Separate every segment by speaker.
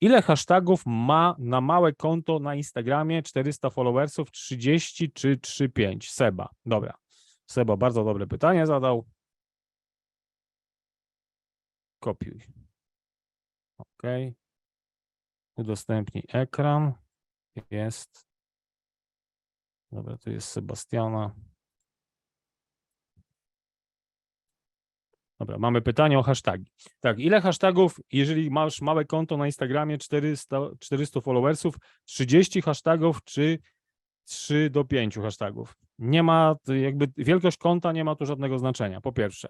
Speaker 1: Ile hashtagów ma na małe konto na Instagramie 400 followersów, 30 czy 3,5? Seba. Dobra. Seba bardzo dobre pytanie zadał. Kopiuj. OK. Udostępnij ekran. Jest. Dobra, tu jest Sebastiana. Dobra, mamy pytanie o hashtagi. Tak, ile hashtagów, jeżeli masz małe konto na Instagramie, 400, 400 followersów, 30 hashtagów czy 3 do 5 hashtagów? Nie ma, jakby wielkość konta nie ma tu żadnego znaczenia, po pierwsze.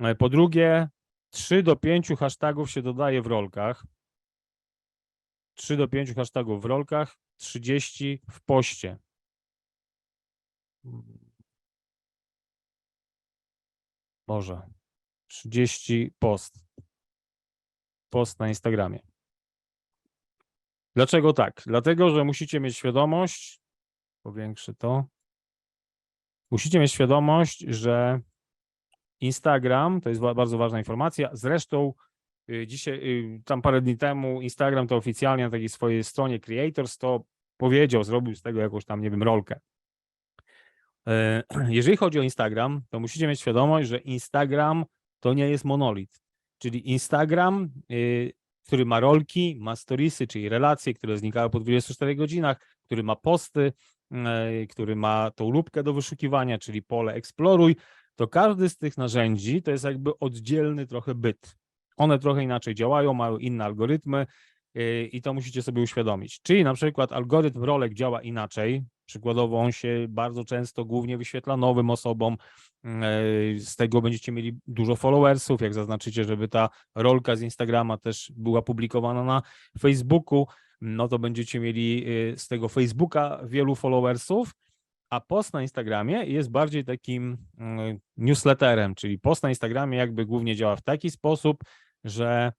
Speaker 1: E, Po drugie, 3 do 5 hashtagów się dodaje w rolkach. 3 do 5 hashtagów w rolkach, 30 w poście. Może. 30 post. Post na Instagramie. Dlaczego tak? Dlatego, że musicie mieć świadomość, powiększę to. Musicie mieć świadomość, że Instagram to jest bardzo ważna informacja. Zresztą y, dzisiaj, y, tam parę dni temu, Instagram to oficjalnie na takiej swojej stronie Creators to powiedział, zrobił z tego jakąś tam, nie wiem, rolkę. E, Jeżeli chodzi o Instagram, to musicie mieć świadomość, że Instagram to nie jest monolit. Czyli Instagram, y, który ma rolki, ma storiesy, czyli relacje, które znikają po 24 godzinach, który ma posty, y, który ma tą lubkę do wyszukiwania, czyli pole eksploruj, to każdy z tych narzędzi to jest jakby oddzielny trochę byt. One trochę inaczej działają, mają inne algorytmy i to musicie sobie uświadomić. Czyli na przykład algorytm rolek działa inaczej, przykładowo on się bardzo często głównie wyświetla nowym osobom, y, z tego będziecie mieli dużo followersów, jak zaznaczycie, żeby ta rolka z Instagrama też była publikowana na Facebooku, no to będziecie mieli y, z tego Facebooka wielu followersów, a post na Instagramie jest bardziej takim newsletterem, czyli post na Instagramie jakby głównie działa w taki sposób, że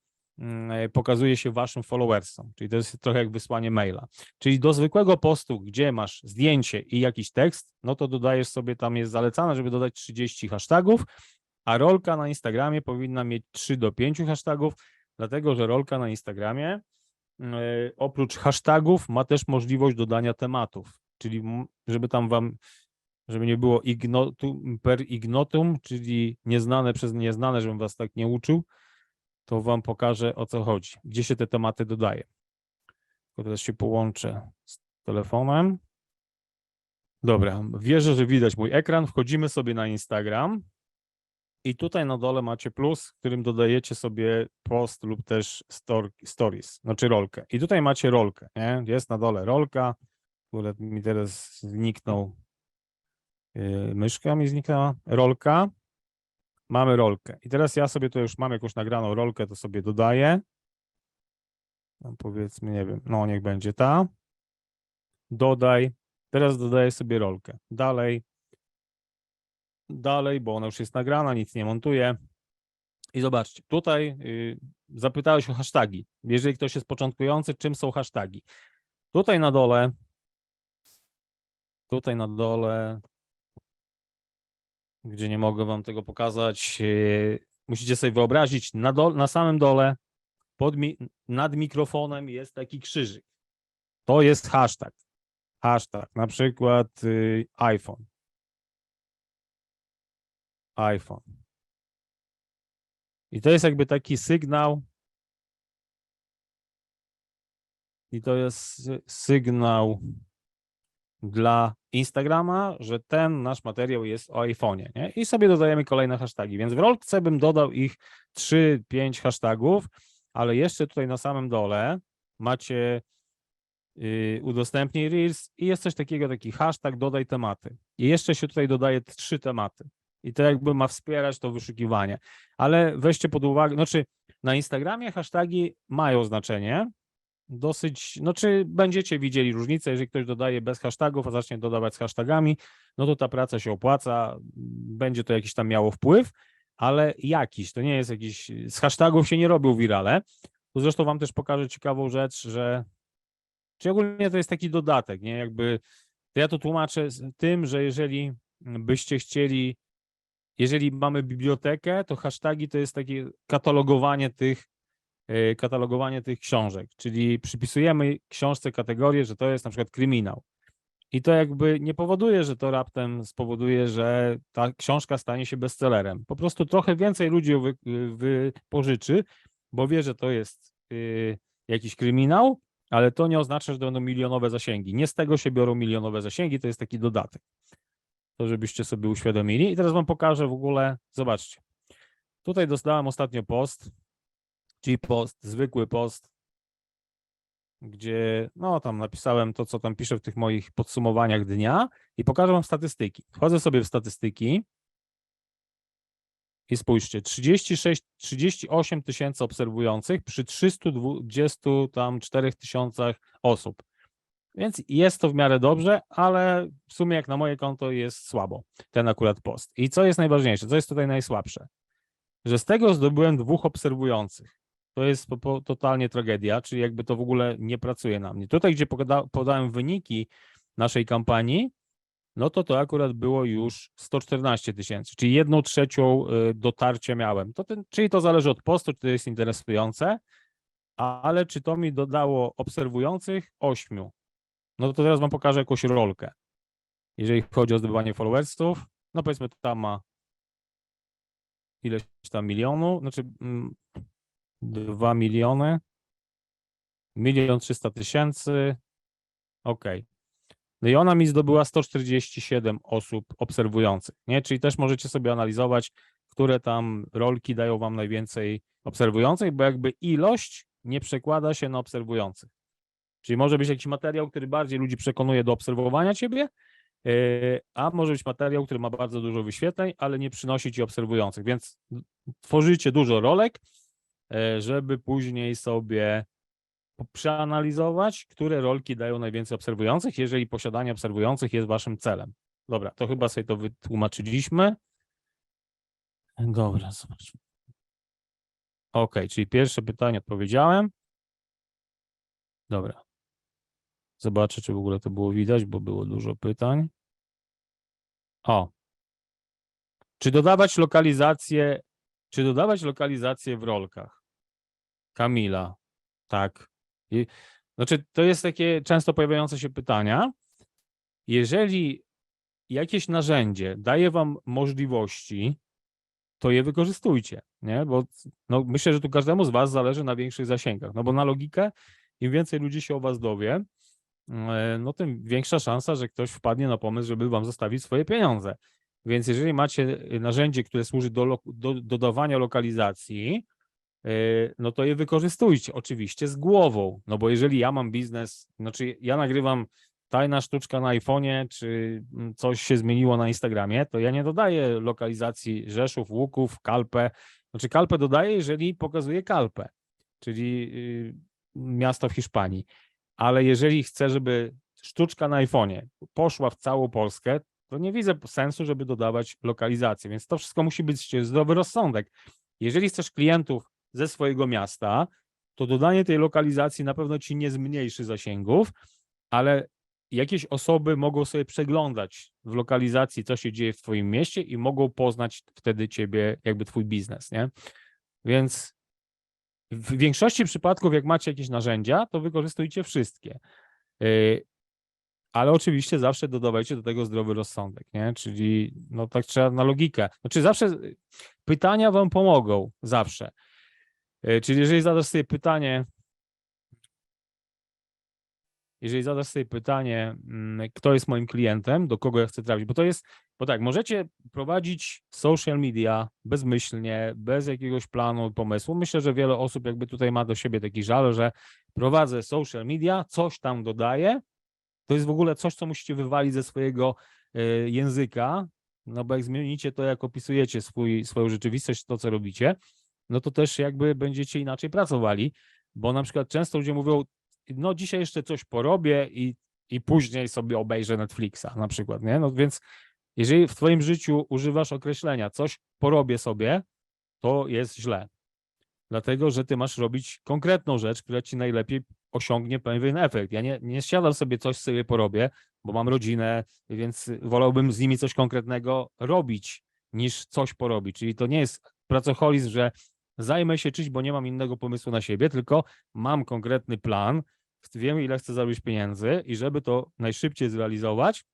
Speaker 1: pokazuje się waszym followersom, czyli to jest trochę jak wysłanie maila. Czyli do zwykłego postu, gdzie masz zdjęcie i jakiś tekst, no to dodajesz sobie, tam jest zalecane, żeby dodać 30 hashtagów, a rolka na Instagramie powinna mieć 3 do 5 hashtagów, dlatego że rolka na Instagramie yy, oprócz hashtagów ma też możliwość dodania tematów, czyli żeby tam wam, żeby nie było ignotum per ignotum, czyli nieznane przez nieznane, żebym was tak nie uczył, to wam pokażę o co chodzi, gdzie się te tematy dodaje. Teraz się połączę z telefonem. Dobra, wierzę, że widać mój ekran. Wchodzimy sobie na Instagram i tutaj na dole macie plus, w którym dodajecie sobie post lub też stor- stories, znaczy rolkę. I tutaj macie rolkę, nie? Jest na dole rolka. W ogóle mi teraz zniknął yy, myszka mi zniknęła. Rolka. Mamy rolkę. I teraz ja sobie to już mam jakąś nagraną rolkę, to sobie dodaję. Tam powiedzmy, nie wiem, no niech będzie ta. Dodaj. Teraz dodaję sobie rolkę. Dalej. Dalej, bo ona już jest nagrana, nic nie montuję. I zobaczcie, tutaj y, zapytałeś o hasztagi. Jeżeli ktoś jest początkujący, czym są hasztagi? Tutaj na dole, tutaj na dole, gdzie nie mogę wam tego pokazać, y, musicie sobie wyobrazić, na, dol, na samym dole, pod mi, nad mikrofonem jest taki krzyżyk. To jest hashtag. Hashtag, na przykład y, iPhone. iPhone. I to jest jakby taki sygnał. I to jest sy- sygnał dla Instagrama, że ten nasz materiał jest o iPhone'ie, nie? I sobie dodajemy kolejne hasztagi. Więc w rolce bym dodał ich 3-5 hashtagów, ale jeszcze tutaj na samym dole macie yy, udostępnij Reels i jest coś takiego, taki hashtag dodaj tematy. I jeszcze się tutaj dodaje trzy tematy. I to jakby ma wspierać to wyszukiwanie. Ale weźcie pod uwagę, znaczy na Instagramie hasztagi mają znaczenie, dosyć, no czy będziecie widzieli różnicę, jeżeli ktoś dodaje bez hashtagów, a zacznie dodawać z hashtagami, no to ta praca się opłaca, będzie to jakiś tam miało wpływ, ale jakiś, to nie jest jakiś, z hashtagów się nie robią wirale. Tu zresztą wam też pokażę ciekawą rzecz, że czy ogólnie to jest taki dodatek, nie, jakby, to ja to tłumaczę z tym, że jeżeli byście chcieli, jeżeli mamy bibliotekę, to hasztagi to jest takie katalogowanie tych katalogowanie tych książek, czyli przypisujemy książce kategorię, że to jest na przykład kryminał. I to jakby nie powoduje, że to raptem spowoduje, że ta książka stanie się bestsellerem. Po prostu trochę więcej ludzi ją wy, wypożyczy, bo wie, że to jest y, jakiś kryminał, ale to nie oznacza, że to będą milionowe zasięgi. Nie z tego się biorą milionowe zasięgi, to jest taki dodatek. To żebyście sobie uświadomili. I teraz wam pokażę w ogóle, zobaczcie. Tutaj dostałem ostatnio post, czyli post, zwykły post, gdzie no tam napisałem to, co tam piszę w tych moich podsumowaniach dnia i pokażę wam statystyki. Wchodzę sobie w statystyki i spójrzcie, 36, 38 tysięcy obserwujących przy 320 tam 4 tysiącach osób. Więc jest to w miarę dobrze, ale w sumie jak na moje konto jest słabo, ten akurat post. I co jest najważniejsze, co jest tutaj najsłabsze? Że z tego zdobyłem dwóch obserwujących. To jest po, po, totalnie tragedia, czyli jakby to w ogóle nie pracuje na mnie. Tutaj, gdzie poda, podałem wyniki naszej kampanii, no to to akurat było już 114 tysięcy, czyli jedną trzecią y, dotarcia miałem. To ten, czyli to zależy od postu, czy to jest interesujące, ale czy to mi dodało obserwujących? Ośmiu. No to teraz wam pokażę jakąś rolkę. Jeżeli chodzi o zdobywanie followersów, no powiedzmy, tam ma ileś tam milionów, znaczy mm, 2 miliony, milion trzysta tysięcy, ok. No i ona mi zdobyła 147 osób obserwujących, nie? Czyli też możecie sobie analizować, które tam rolki dają wam najwięcej obserwujących, bo jakby ilość nie przekłada się na obserwujących. Czyli może być jakiś materiał, który bardziej ludzi przekonuje do obserwowania ciebie, yy, a może być materiał, który ma bardzo dużo wyświetleń, ale nie przynosi ci obserwujących. Więc tworzycie dużo rolek, żeby później sobie przeanalizować, które rolki dają najwięcej obserwujących, jeżeli posiadanie obserwujących jest waszym celem. Dobra, to chyba sobie to wytłumaczyliśmy. Dobra, zobaczmy. Ok, czyli pierwsze pytanie odpowiedziałem. Dobra. Zobaczę, czy w ogóle to było widać, bo było dużo pytań. O. Czy dodawać lokalizację, czy dodawać lokalizację w rolkach? Kamila. Tak. I, znaczy, to jest takie często pojawiające się pytania. Jeżeli jakieś narzędzie daje wam możliwości, to je wykorzystujcie, nie? Bo no, myślę, że tu każdemu z was zależy na większych zasięgach, no bo na logikę im więcej ludzi się o was dowie, e, no tym większa szansa, że ktoś wpadnie na pomysł, żeby wam zostawić swoje pieniądze. Więc jeżeli macie narzędzie, które służy do, do dodawania lokalizacji, no to je wykorzystujcie, oczywiście z głową, no bo jeżeli ja mam biznes, znaczy ja nagrywam tajna sztuczka na iPhone'ie, czy mm, coś się zmieniło na Instagramie, to ja nie dodaję lokalizacji Rzeszów, Łuków, Kalpę. Znaczy Kalpę dodaję, jeżeli pokazuje Kalpę, czyli y, miasto w Hiszpanii. Ale jeżeli chcę, żeby sztuczka na iPhone'ie poszła w całą Polskę, to nie widzę sensu, żeby dodawać lokalizację. Więc to wszystko musi być zdrowy rozsądek. Jeżeli chcesz klientów ze swojego miasta, to dodanie tej lokalizacji na pewno ci nie zmniejszy zasięgów, ale jakieś osoby mogą sobie przeglądać w lokalizacji, co się dzieje w twoim mieście i mogą poznać wtedy ciebie, jakby twój biznes, nie? Więc w większości przypadków, jak macie jakieś narzędzia, to wykorzystujcie wszystkie. Yy, Ale oczywiście zawsze dodawajcie do tego zdrowy rozsądek, nie? Czyli no tak trzeba na logikę. Znaczy zawsze pytania wam pomogą, zawsze. Yy, Czyli jeżeli zadasz sobie pytanie, jeżeli zadasz sobie pytanie, mm, kto jest moim klientem, do kogo ja chcę trafić, bo to jest, bo tak, możecie prowadzić social media bezmyślnie, bez jakiegoś planu, pomysłu. Myślę, że wiele osób jakby tutaj ma do siebie taki żal, że prowadzę social media, coś tam dodaję, to jest w ogóle coś, co musicie wywalić ze swojego e, języka, no bo jak zmienicie to, jak opisujecie swój, swoją rzeczywistość, to co robicie, no to też jakby będziecie inaczej pracowali, bo na przykład często ludzie mówią, no dzisiaj jeszcze coś porobię i, i później sobie obejrzę Netflixa na przykład, nie? No więc jeżeli w twoim życiu używasz określenia coś porobię sobie, to jest źle. Dlatego, że ty masz robić konkretną rzecz, która ci najlepiej osiągnie pewien efekt. Ja nie, nie siadam sobie coś sobie porobię, bo mam rodzinę, więc wolałbym z nimi coś konkretnego robić, niż coś porobić. Czyli to nie jest pracoholizm, że zajmę się czymś, bo nie mam innego pomysłu na siebie, tylko mam konkretny plan, wiem ile chcę zarobić pieniędzy i żeby to najszybciej zrealizować,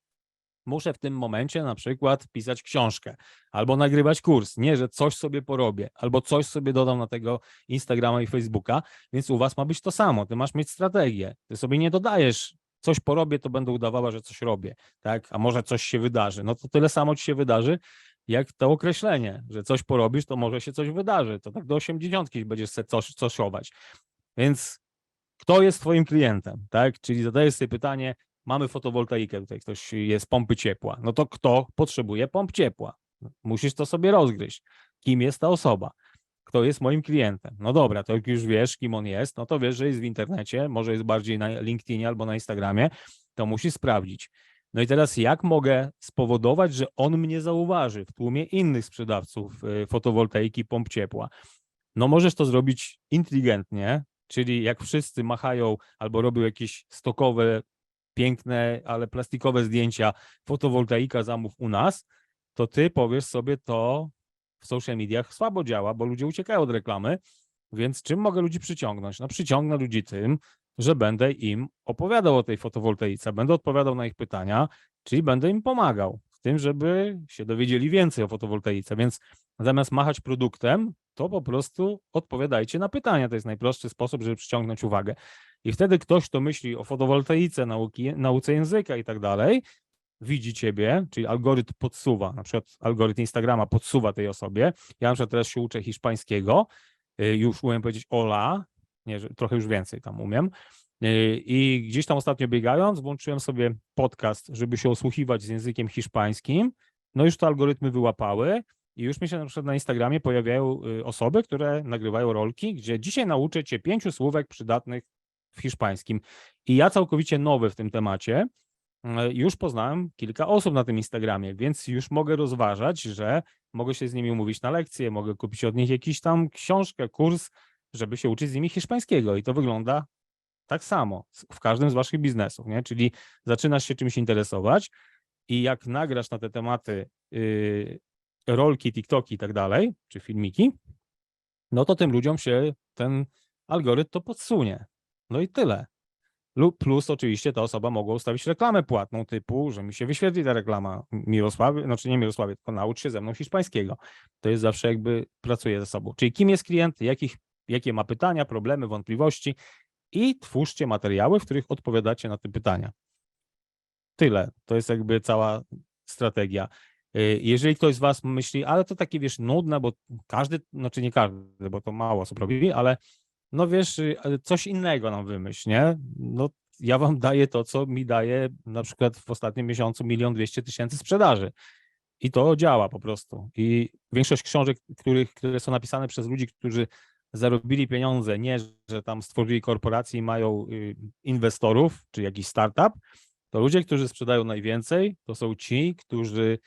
Speaker 1: muszę w tym momencie na przykład pisać książkę albo nagrywać kurs. Nie, że coś sobie porobię albo coś sobie dodam na tego Instagrama i Facebooka, więc u was ma być to samo. Ty masz mieć strategię. Ty sobie nie dodajesz coś porobię, to będę udawała, że coś robię, tak? A może coś się wydarzy. No to tyle samo ci się wydarzy, jak to określenie, że coś porobisz, to może się coś wydarzy. To tak do 80 będziesz sobie coś, coszować. Więc kto jest twoim klientem, tak? Czyli zadajesz sobie pytanie, mamy fotowoltaikę, tutaj ktoś jest pompy ciepła, no to kto potrzebuje pomp ciepła? Musisz to sobie rozgryźć. Kim jest ta osoba? Kto jest moim klientem? No dobra, to jak już wiesz, kim on jest, no to wiesz, że jest w internecie, może jest bardziej na LinkedInie albo na Instagramie, to musisz sprawdzić. No i teraz jak mogę spowodować, że on mnie zauważy w tłumie innych sprzedawców y, fotowoltaiki, pomp ciepła? No możesz to zrobić inteligentnie, czyli jak wszyscy machają albo robią jakieś stokowe piękne, ale plastikowe zdjęcia, fotowoltaika zamów u nas, to ty powiesz sobie to w social mediach słabo działa, bo ludzie uciekają od reklamy, więc czym mogę ludzi przyciągnąć? No przyciągnę ludzi tym, że będę im opowiadał o tej fotowoltaice, będę odpowiadał na ich pytania, czyli będę im pomagał w tym, żeby się dowiedzieli więcej o fotowoltaice, więc zamiast machać produktem, to po prostu odpowiadajcie na pytania. To jest najprostszy sposób, żeby przyciągnąć uwagę. I wtedy ktoś, kto myśli o fotowoltaice, nauki, nauce języka i tak dalej, widzi ciebie, czyli algorytm podsuwa, na przykład algorytm Instagrama podsuwa tej osobie. Ja na przykład teraz się uczę hiszpańskiego, y, już umiem powiedzieć hola, nie, trochę już więcej tam umiem. Y, I gdzieś tam ostatnio biegając, włączyłem sobie podcast, żeby się osłuchiwać z językiem hiszpańskim. No już te algorytmy wyłapały i już mi się na przykład na Instagramie pojawiają y, osoby, które nagrywają rolki, gdzie dzisiaj nauczę cię pięciu słówek przydatnych w hiszpańskim. I ja całkowicie nowy w tym temacie, e, już poznałem kilka osób na tym Instagramie, więc już mogę rozważać, że mogę się z nimi umówić na lekcję, mogę kupić od nich jakiś tam książkę, kurs, żeby się uczyć z nimi hiszpańskiego. I to wygląda tak samo w każdym z waszych biznesów, nie? Czyli zaczynasz się czymś interesować i jak nagrasz na te tematy yy, rolki, TikToki i tak dalej, czy filmiki, no to tym ludziom się ten algorytm to podsunie. No i tyle. Lub plus oczywiście ta osoba mogła ustawić reklamę płatną typu, że mi się wyświetli ta reklama Mirosławie, znaczy nie Mirosławie, tylko naucz się ze mną hiszpańskiego. To jest zawsze jakby pracuje ze sobą. Czyli kim jest klient, jakich, jakie ma pytania, problemy, wątpliwości i twórzcie materiały, w których odpowiadacie na te pytania. Tyle. To jest jakby cała strategia. Y, jeżeli ktoś z Was myśli, ale to takie wiesz, nudne, bo każdy, znaczy nie każdy, bo to mało osób robi, ale no wiesz, y, coś innego nam wymyśl, nie? No ja wam daję to, co mi daje na przykład w ostatnim miesiącu milion dwieście tysięcy sprzedaży. I to działa po prostu. I większość książek, których, które są napisane przez ludzi, którzy zarobili pieniądze, nie, że tam stworzyli korporacje i mają y, inwestorów, czy jakiś startup, to ludzie, którzy sprzedają najwięcej, to są ci, którzy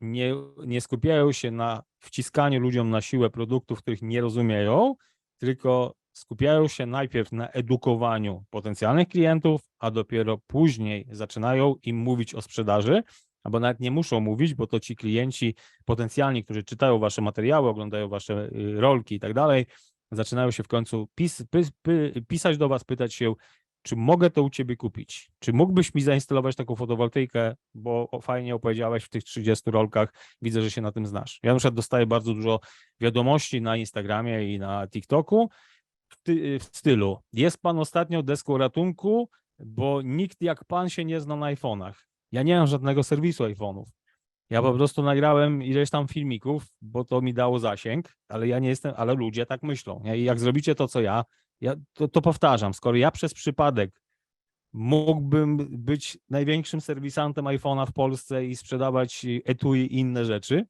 Speaker 1: nie, nie skupiają się na wciskaniu ludziom na siłę produktów, których nie rozumieją, tylko skupiają się najpierw na edukowaniu potencjalnych klientów, a dopiero później zaczynają im mówić o sprzedaży, albo nawet nie muszą mówić, bo to ci klienci potencjalni, którzy czytają wasze materiały, oglądają wasze y, rolki i tak dalej, zaczynają się w końcu pis, pis, pisać do was, pytać się, czy mogę to u ciebie kupić? Czy mógłbyś mi zainstalować taką fotowoltaikę, bo fajnie opowiedziałeś w tych 30 rolkach, widzę, że się na tym znasz. Ja na przykład dostaję bardzo dużo wiadomości na Instagramie i na TikToku, w stylu: Jest pan ostatnio deską ratunku, bo nikt jak pan się nie zna na iPhone'ach. Ja nie mam żadnego serwisu iPhone'ów. Ja po prostu nagrałem ileś tam filmików, bo to mi dało zasięg, ale ja nie jestem, ale ludzie tak myślą. I jak zrobicie to, co ja, ja to, to powtarzam. Skoro ja przez przypadek mógłbym być największym serwisantem iPhone'a w Polsce i sprzedawać etui i inne rzeczy,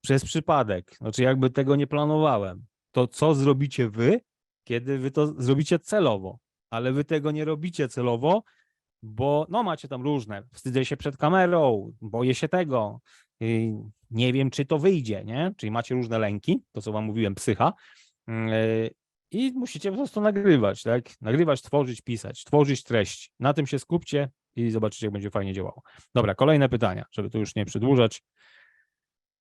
Speaker 1: przez przypadek, znaczy jakby tego nie planowałem, to co zrobicie wy, kiedy wy to zrobicie celowo, ale wy tego nie robicie celowo, bo no macie tam różne, wstydzę się przed kamerą, boję się tego, nie wiem, czy to wyjdzie, nie? Czyli macie różne lęki, to co wam mówiłem, psycha, mm, e, i musicie po prostu nagrywać, tak? Nagrywać, tworzyć, pisać, tworzyć treść. Na tym się skupcie i zobaczycie, jak będzie fajnie działało. Dobra, kolejne pytania, żeby tu już nie przedłużać.